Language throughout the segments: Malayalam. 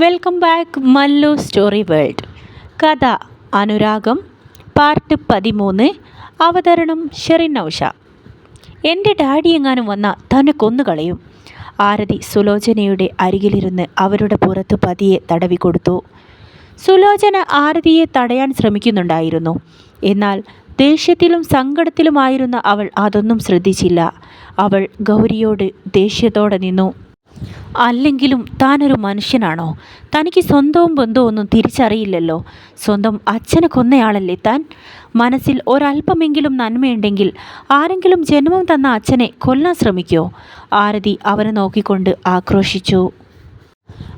Welcome back Mallu story world കഥ അനുരാഗം പാർട്ട് പതിമൂന്ന് അവതരണം ഷെറിൻ നൗഷ. എന്റെ ഡാഡി എങ്ങാനും വന്ന തന്നെ കൊന്നുകളയും ആരതി സുലോചനയുടെ അരികിലിരുന്ന് അവരുടെ പുറത്ത് പതിയെ തടവി കൊടുത്തു. സുലോചന ആരതിയെ തടയാൻ ശ്രമിക്കുന്നുണ്ടായിരുന്നു. എന്നാൽ ദേഷ്യത്തിലും സങ്കടത്തിലുമായിരുന്ന അവൾ അതൊന്നും ശ്രദ്ധിച്ചില്ല. അവൾ ഗൗരിയോട് ദേഷ്യത്തോടെ നിന്നു. അല്ലെങ്കിലും താനൊരു മനുഷ്യനാണോ? തനിക്ക് സ്വന്തവും ബന്ധവും ഒന്നും തിരിച്ചറിയില്ലല്ലോ. സ്വന്തം അച്ഛനെ കൊന്നയാളല്ലേ താൻ? മനസ്സിൽ ഒരല്പമെങ്കിലും നന്മയുണ്ടെങ്കിൽ ആരെങ്കിലും ജന്മം തന്ന അച്ഛനെ കൊല്ലാൻ ശ്രമിക്കോ? ആരതി അവനെ നോക്കിക്കൊണ്ട് ആക്രോശിച്ചു.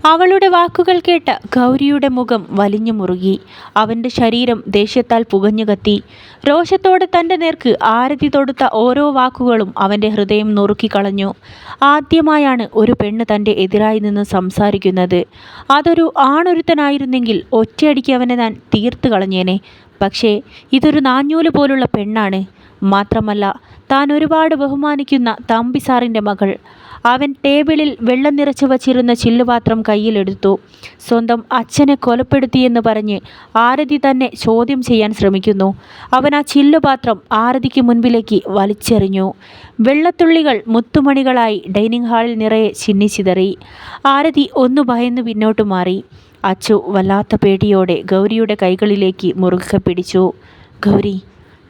അവളുടെ വാക്കുകൾ കേട്ട ഗൗരിയുടെ മുഖം വലിഞ്ഞു മുറുകി. അവന്റെ ശരീരം ദേഷ്യത്താൽ പുകഞ്ഞു കത്തി. രോഷത്തോടെ തന്റെ നേർക്ക് ആരതി തൊടുത്ത ഓരോ വാക്കുകളും അവന്റെ ഹൃദയം നുറുക്കിക്കളഞ്ഞു ആദ്യമായാണ് ഒരു പെണ്ണ് തന്റെ എതിരായി നിന്ന് സംസാരിക്കുന്നത്. അതൊരു ആണൊരുത്തനായിരുന്നെങ്കിൽ ഒറ്റയടിക്ക് അവനെ ഞാൻ തീർത്തു കളഞ്ഞേനെ. പക്ഷേ ഇതൊരു നാഞ്ഞൂൽ പോലുള്ള പെണ്ണാണ്. മാത്രമല്ല താൻ ഒരുപാട് ബഹുമാനിക്കുന്ന തമ്പി സാറിന്റെ മകൾ. അവൻ ടേബിളിൽ വെള്ളം നിറച്ചു വച്ചിരുന്ന ചില്ലുപാത്രം കയ്യിലെടുത്തു സ്വന്തം അച്ഛനെ കൊലപ്പെടുത്തിയെന്ന് പറഞ്ഞ് ആരതി തന്നെ ചോദ്യം ചെയ്യാൻ ശ്രമിക്കുന്നു. അവൻ ആ ചില്ലുപാത്രം ആരതിക്ക് മുൻപിലേക്ക് വലിച്ചെറിഞ്ഞു. വെള്ളത്തുള്ളികൾ മുത്തുമണികളായി ഡൈനിങ് ഹാളിൽ നിറയെ ചിന്നിച്ചിതറി ആരതി ഒന്നു ഭയന്ന് പിന്നോട്ട് മാറി. അച്ചു വല്ലാത്ത പേടിയോടെ ഗൗരിയുടെ കൈകളിലേക്ക് മുറുകെ പിടിച്ചു. ഗൗരി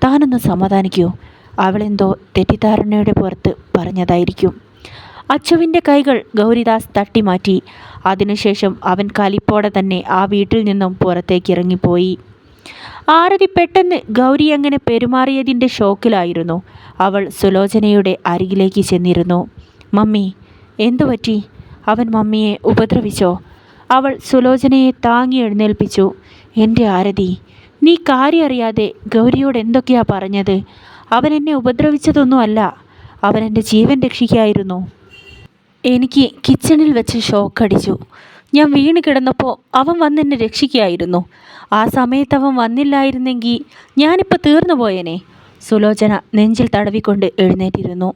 താനൊന്ന് സമാധാനിക്കൂ. അവളെന്തോ തെറ്റിദ്ധാരണയുടെ പുറത്ത് പറഞ്ഞതായിരിക്കും. അച്ചുവിന്റെ കൈകൾ ഗൗരിദാസ് തട്ടിമാറ്റി. അതിനുശേഷം അവൻ കലിപ്പോടെ തന്നെ ആ വീട്ടിൽ നിന്നും പുറത്തേക്ക് ഇറങ്ങിപ്പോയി ആരതി പെട്ടെന്ന് ഗൗരി അങ്ങനെ പെരുമാറിയതിന്റെ ഷോക്കിലായിരുന്നു. അവൾ സുലോചനയുടെ അരികിലേക്ക് ചെന്നിരുന്നു. മമ്മി എന്തു പറ്റി? അവൻ മമ്മിയെ ഉപദ്രവിച്ചോ? അവൾ സുലോചനയെ താങ്ങി എഴുന്നേൽപ്പിച്ചു. എന്റെ ആരതി നീ കാര്യം അറിയാതെ ഗൗരിയോട് എന്തൊക്കെയാ പറഞ്ഞത്? അവൻ എന്നെ ഉപദ്രവിച്ചതൊന്നുമല്ല. അവൻ എന്റെ ജീവൻ രക്ഷിക്കായിരുന്നു എനിക്ക് കിച്ചണിൽ വെച്ച് ഷോക്ക് അടിച്ചു. ഞാൻ വീണ് കിടന്നപ്പോൾ അവൻ വന്ന് എന്നെ രക്ഷിക്കുകയായിരുന്നു. ആ സമയത്ത് അവൻ വന്നില്ലായിരുന്നെങ്കിൽ ഞാനിപ്പോൾ തീർന്നു പോയേനെ. സുലോചന നെഞ്ചിൽ തടവിക്കൊണ്ട് എഴുന്നേറ്റിരുന്നു.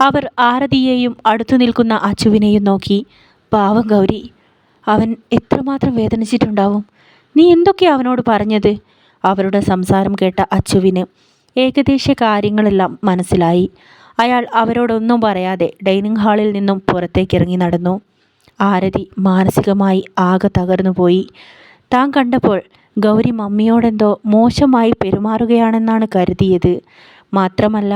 അവർ ആരതിയെയും അടുത്തു നിൽക്കുന്ന അച്ചുവിനെയും നോക്കി. പാവം ഗൗരി അവൻ എത്രമാത്രം വേദനിച്ചിട്ടുണ്ടാവും? നീ എന്തൊക്കെയാണ് അവനോട് പറഞ്ഞത്? അവരുടെ സംസാരം കേട്ട അച്ചുവിന് ഏകദേശ കാര്യങ്ങളെല്ലാം മനസ്സിലായി. അയാൾ അവരോടൊന്നും പറയാതെ ഡൈനിങ് ഹാളിൽ നിന്നും പുറത്തേക്കിറങ്ങി നടന്നു. ആരതി മാനസികമായി ആകെ തകർന്നുപോയി താൻ കണ്ടപ്പോൾ ഗൗരി മമ്മിയോടെന്തോ മോശമായി പെരുമാറുകയാണെന്നാണ് കരുതിയത്. മാത്രമല്ല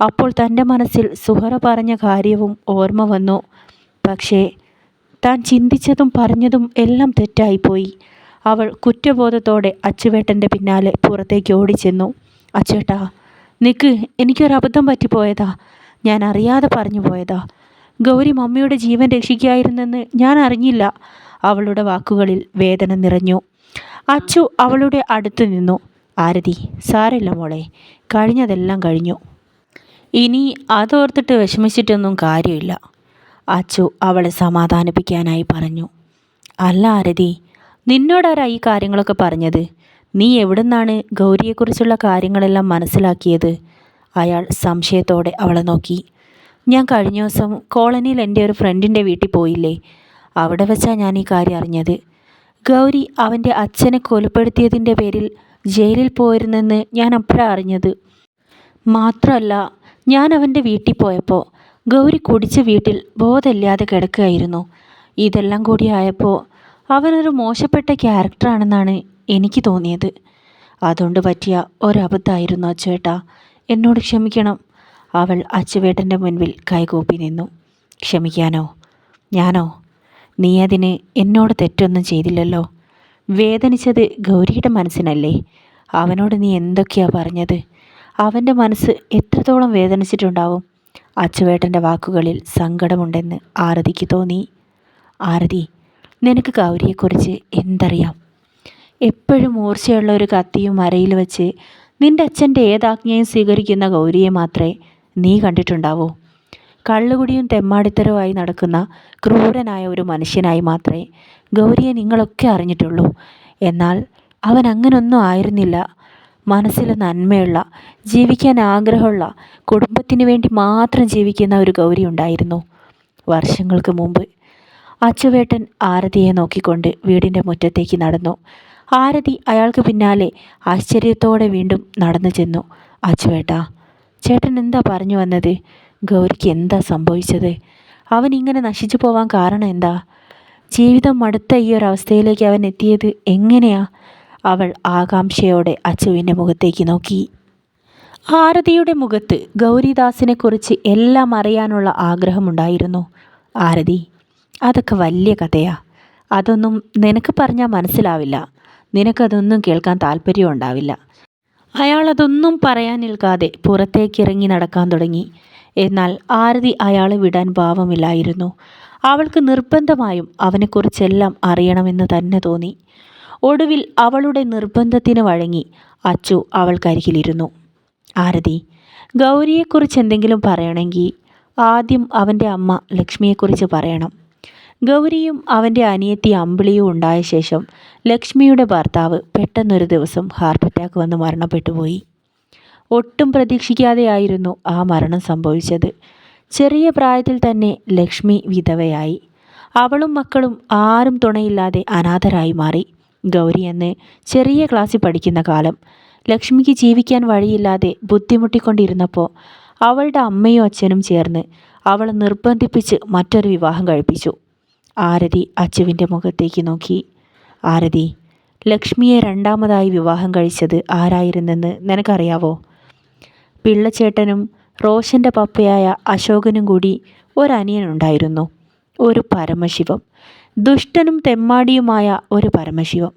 അപ്പോൾ തന്റെ മനസ്സിൽ സുഹറ പറഞ്ഞ കാര്യവും ഓർമ്മ വന്നു. പക്ഷേ താൻ ചിന്തിച്ചതും പറഞ്ഞതും എല്ലാം തെറ്റായിപ്പോയി. അവൾ കുറ്റബോധത്തോടെ അച്ചുവേട്ടന്റെ പിന്നാലെ പുറത്തേക്ക് ഓടിച്ചെന്നു. അച്ചേട്ടാ നിക്ക് എനിക്കൊരബദ്ധം പറ്റിപ്പോയതാ. ഞാൻ അറിയാതെ പറഞ്ഞു പോയതാ. ഗൗരി മമ്മിയുടെ ജീവൻ രക്ഷിക്കായിരുന്നെന്ന് ഞാൻ അറിഞ്ഞില്ല. അവളുടെ വാക്കുകളിൽ വേദന നിറഞ്ഞു. അച്ചു അവളുടെ അടുത്ത് നിന്നു. ആരതി സാരല്ല മോളെ കഴിഞ്ഞതെല്ലാം കഴിഞ്ഞു. ഇനി അതോർത്തിട്ട് വിഷമിച്ചിട്ടൊന്നും കാര്യമില്ല. അച്ചു അവളെ സമാധാനിപ്പിക്കാനായി പറഞ്ഞു. അല്ല ആരതി നിന്നോടാരാ ഈ കാര്യങ്ങളൊക്കെ പറഞ്ഞത്? നീ എവിടുന്നാണ് ഗൗരിയെക്കുറിച്ചുള്ള കാര്യങ്ങളെല്ലാം മനസ്സിലാക്കിയത്? അയാൾ സംശയത്തോടെ അവളെ നോക്കി. ഞാൻ കഴിഞ്ഞ ദിവസം കോളനിയിൽ എന്റെ ഒരു ഫ്രണ്ടിന്റെ വീട്ടിൽ പോയില്ലേ? അവിടെ വെച്ചാണ് ഞാൻ ഈ കാര്യം അറിഞ്ഞത്. ഗൗരി അവന്റെ അച്ഛനെ കൊലപ്പെടുത്തിയതിന്റെ പേരിൽ ജയിലിൽ പോയിരുന്നെന്ന് ഞാൻ അപ്പോഴാണ് അറിഞ്ഞത്. മാത്രമല്ല ഞാൻ അവന്റെ വീട്ടിൽ പോയപ്പോൾ ഗൗരി കുടിച്ച വീട്ടിൽ ബോധമില്ലാതെ കിടക്കുകയായിരുന്നു. ഇതെല്ലാം കൂടി ആയപ്പോൾ അവനൊരു മോശപ്പെട്ട ക്യാരക്ടറാണെന്നാണ് എനിക്ക് തോന്നിയത്. അതുകൊണ്ട് പറ്റിയ ഒരബദ്ധമായിരുന്നു അച്ചുവേട്ടാ എന്നോട് ക്ഷമിക്കണം. അവൾ അച്ചുവേട്ടന്റെ മുൻപിൽ കൈകൂപ്പി നിന്നു. ക്ഷമിക്കാനോ? ഞാനോ? നീ അതിന് എന്നോട് തെറ്റൊന്നും ചെയ്തില്ലല്ലോ. വേദനിച്ചത് ഗൗരിയുടെ മനസ്സിനല്ലേ. അവനോട് നീ എന്തൊക്കെയാ പറഞ്ഞത്? അവന്റെ മനസ്സ് എത്രത്തോളം വേദനിച്ചിട്ടുണ്ടാവും? അച്ചുവേട്ടന്റെ വാക്കുകളിൽ സങ്കടമുണ്ടെന്ന് ആരതിക്ക് തോന്നി. ആരതി നിനക്ക് ഗൗരിയെക്കുറിച്ച് എന്തറിയാം? എപ്പോഴും മൂർച്ചയുള്ള ഒരു കത്തിയും അരയിൽ വെച്ച് നിന്റെ അച്ഛന്റെ ഏതാജ്ഞയും സ്വീകരിക്കുന്ന ഗൗരിയെ മാത്രമേ നീ കണ്ടിട്ടുണ്ടാവൂ. കള്ളുകുടിയും തെമ്മാടിത്തരവുമായി നടക്കുന്ന ക്രൂരനായ ഒരു മനുഷ്യനായി മാത്രമേ ഗൗരിയെ നിങ്ങളൊക്കെ അറിഞ്ഞിട്ടുള്ളൂ. എന്നാൽ അവൻ അങ്ങനൊന്നും ആയിരുന്നില്ല. മനസ്സിൽ നന്മയുള്ള ജീവിക്കാൻ ആഗ്രഹമുള്ള കുടുംബത്തിന് വേണ്ടി മാത്രം ജീവിക്കുന്ന ഒരു ഗൗരി ഉണ്ടായിരുന്നു. വർഷങ്ങൾക്ക് മുമ്പ് അച്ചുവേട്ടൻ ആരതിയെ നോക്കിക്കൊണ്ട് വീടിന്റെ മുറ്റത്തേക്ക് നടന്നു. ആരതി അയാൾക്ക് പിന്നാലെ ആശ്ചര്യത്തോടെ വീണ്ടും നടന്നു ചെന്നു. അച്ചുവേട്ടാ ചേട്ടൻ എന്താ പറഞ്ഞു വന്നത്? ഗൗരിക്ക് എന്താ സംഭവിച്ചത്? അവൻ ഇങ്ങനെ നശിച്ചു പോവാൻ കാരണം എന്താ? ജീവിതം മടുത്ത ഈ ഒരു അവസ്ഥയിലേക്ക് അവൻ എത്തിയത് എങ്ങനെയാ? അവൾ ആകാംക്ഷയോടെ അച്ചുവിന്റെ മുഖത്തേക്ക് നോക്കി. ആരതിയുടെ മുഖത്ത് ഗൗരിദാസിനെക്കുറിച്ച് എല്ലാം അറിയാനുള്ള ആഗ്രഹമുണ്ടായിരുന്നു. ആരതി അതൊക്കെ വലിയ കഥയാ. അതൊന്നും നിനക്ക് പറഞ്ഞാൽ മനസ്സിലാവില്ല. നിനക്കതൊന്നും കേൾക്കാൻ താല്പര്യം ഉണ്ടാവില്ല അയാളതൊന്നും പറയാൻ നിൽക്കാതെ പുറത്തേക്കിറങ്ങി നടക്കാൻ തുടങ്ങി. എന്നാൽ ആരതി അയാളെ വിടാൻ ഭാവമില്ലായിരുന്നു അവൾക്ക് നിർബന്ധമായും അവനെക്കുറിച്ചെല്ലാം അറിയണമെന്ന് തന്നെ തോന്നി. ഒടുവിൽ അവളുടെ നിർബന്ധത്തിന് വഴങ്ങി അച്ചു അവൾക്കരികിലിരുന്നു. ആരതി ഗൗരിയെക്കുറിച്ച് എന്തെങ്കിലും പറയണമെങ്കിൽ ആദ്യം അവന്റെ അമ്മ ലക്ഷ്മിയെക്കുറിച്ച് പറയണം. ഗൗരിയും അവന്റെ അനിയത്തി അമ്പിളിയും ഉണ്ടായ ശേഷം ലക്ഷ്മിയുടെ ഭർത്താവ് പെട്ടെന്നൊരു ദിവസം ഹാർട്ട് അറ്റാക്ക് വന്ന് മരണപ്പെട്ടുപോയി ഒട്ടും പ്രതീക്ഷിക്കാതെയായിരുന്നു ആ മരണം സംഭവിച്ചത്. ചെറിയ പ്രായത്തിൽ തന്നെ ലക്ഷ്മി വിധവയായി. അവളും മക്കളും ആരും തുണയില്ലാതെ അനാഥരായി മാറി. ഗൗരി എന്ന് ചെറിയ ക്ലാസ്സിൽ പഠിക്കുന്ന കാലം ലക്ഷ്മിക്ക് ജീവിക്കാൻ വഴിയില്ലാതെ ബുദ്ധിമുട്ടിക്കൊണ്ടിരുന്നപ്പോൾ അവളുടെ അമ്മയും അച്ഛനും ചേർന്ന് അവളെ നിർബന്ധിപ്പിച്ച് മറ്റൊരു വിവാഹം കഴിപ്പിച്ചു. ആരതി അച്ചുവിന്റെ മുഖത്തേക്ക് നോക്കി. ആരതി ലക്ഷ്മിയെ രണ്ടാമതായി വിവാഹം കഴിച്ചത് ആരായിരുന്നെന്ന് നിനക്കറിയാവോ പിള്ളച്ചേട്ടനും റോഷന്റെ പപ്പയായ അശോകനും കൂടി ഒരനിയനുണ്ടായിരുന്നു. ഒരു പരമശിവം ദുഷ്ടനും തെമ്മാടിയുമായ ഒരു പരമശിവം.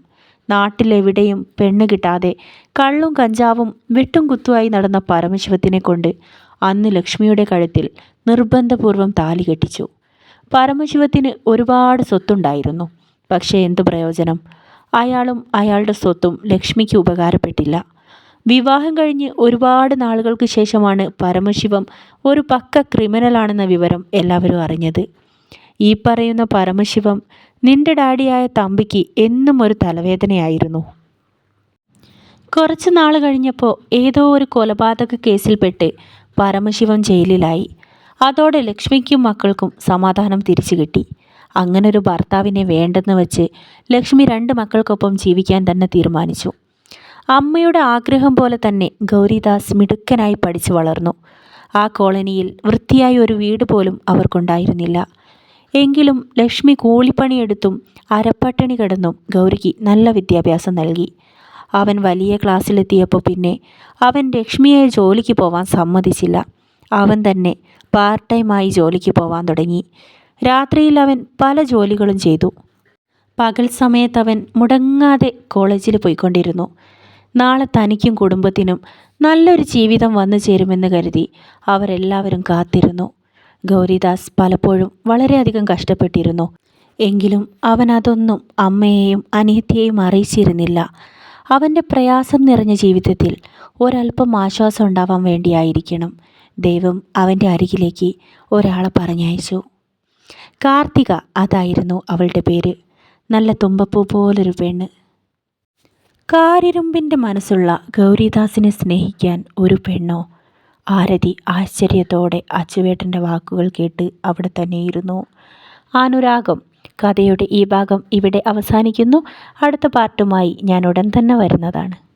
നാട്ടിലെവിടെയും പെണ്ണ് കിട്ടാതെ കള്ളും കഞ്ചാവും വെട്ടും കുത്തുമായി നടന്ന പരമശിവത്തിനെ കൊണ്ട് അന്ന് ലക്ഷ്മിയുടെ കഴുത്തിൽ നിർബന്ധപൂർവം താലി കെട്ടിച്ചു. പരമശിവത്തിന് ഒരുപാട് സ്വത്തുണ്ടായിരുന്നു. പക്ഷേ എന്തു പ്രയോജനം? അയാളും അയാളുടെ സ്വത്തും ലക്ഷ്മിക്ക് ഉപകാരപ്പെട്ടില്ല. വിവാഹം കഴിഞ്ഞ് ഒരുപാട് നാളുകൾക്ക് ശേഷമാണ് പരമശിവം ഒരു പക്ക ക്രിമിനലാണെന്ന വിവരം എല്ലാവരും അറിഞ്ഞത്. ഈ പറയുന്ന പരമശിവം നിന്റെ ഡാഡിയായ തമ്പിക്ക് എന്നും ഒരു തലവേദനയായിരുന്നു. കുറച്ച് നാൾ കഴിഞ്ഞപ്പോൾ ഏതോ ഒരു കൊലപാതക കേസിൽപ്പെട്ട് പരമശിവം ജയിലിലായി. അതോടെ ലക്ഷ്മിക്കും മക്കൾക്കും സമാധാനം തിരിച്ചു കിട്ടി. അങ്ങനൊരു ഭർത്താവിനെ വേണ്ടെന്ന് വെച്ച് ലക്ഷ്മി രണ്ട് മക്കൾക്കൊപ്പം ജീവിക്കാൻ തന്നെ തീരുമാനിച്ചു. അമ്മയുടെ ആഗ്രഹം പോലെ തന്നെ ഗൗരിദാസ് മിടുക്കനായി പഠിച്ചു വളർന്നു. ആ കോളനിയിൽ വൃത്തിയായ ഒരു വീട് പോലും അവർക്കുണ്ടായിരുന്നില്ല. എങ്കിലും ലക്ഷ്മി കൂലിപ്പണിയെടുത്തും അരപ്പട്ടിണി കിടന്നും ഗൗരിക്ക് നല്ല വിദ്യാഭ്യാസം നൽകി. അവൻ വലിയ ക്ലാസ്സിലെത്തിയപ്പോൾ പിന്നെ അവൻ ലക്ഷ്മിയെ ജോലിക്ക് പോവാൻ സമ്മതിച്ചില്ല. അവൻ തന്നെ പാർട്ട് ടൈമായി ജോലിക്ക് പോവാൻ തുടങ്ങി. രാത്രിയിൽ അവൻ പല ജോലികളും ചെയ്തു. പകൽ സമയത്ത് അവൻ മുടങ്ങാതെ കോളേജിൽ പോയിക്കൊണ്ടിരുന്നു. നാളെ തനിക്കും കുടുംബത്തിനും നല്ലൊരു ജീവിതം വന്നു ചേരുമെന്ന് കരുതി അവരെല്ലാവരും കാത്തിരുന്നു. ഗൗരിദാസ് പലപ്പോഴും വളരെയധികം കഷ്ടപ്പെട്ടിരുന്നു. എങ്കിലും അവൻ അതൊന്നും അമ്മയെയും അനിയത്തിയെയും അറിയിച്ചിരുന്നില്ല. അവന്റെ പ്രയാസം നിറഞ്ഞ ജീവിതത്തിൽ ഒരല്പം ആശ്വാസം ഉണ്ടാവാൻ വേണ്ടിയായിരിക്കണം. ദൈവം അവന്റെ അരികിലേക്ക് ഒരാളെ പറഞ്ഞയച്ചു. കാർത്തിക അതായിരുന്നു അവളുടെ പേര്. നല്ല തുമ്പപ്പൂ പോലൊരു പെണ്ണ്. കാരിരുമ്പിന്റെ മനസ്സുള്ള ഗൗരിദാസിനെ സ്നേഹിക്കാൻ ഒരു പെണ്ണോ? ആരതി ആശ്ചര്യത്തോടെ അച്ചുവേട്ടന്റെ വാക്കുകൾ കേട്ട് അവിടെ തന്നെയിരുന്നു. അനുരാഗം. കഥയുടെ ഈ ഭാഗം ഇവിടെ അവസാനിക്കുന്നു. അടുത്ത പാർട്ടുമായി ഞാൻ ഉടൻ തന്നെ വരുന്നതാണ്.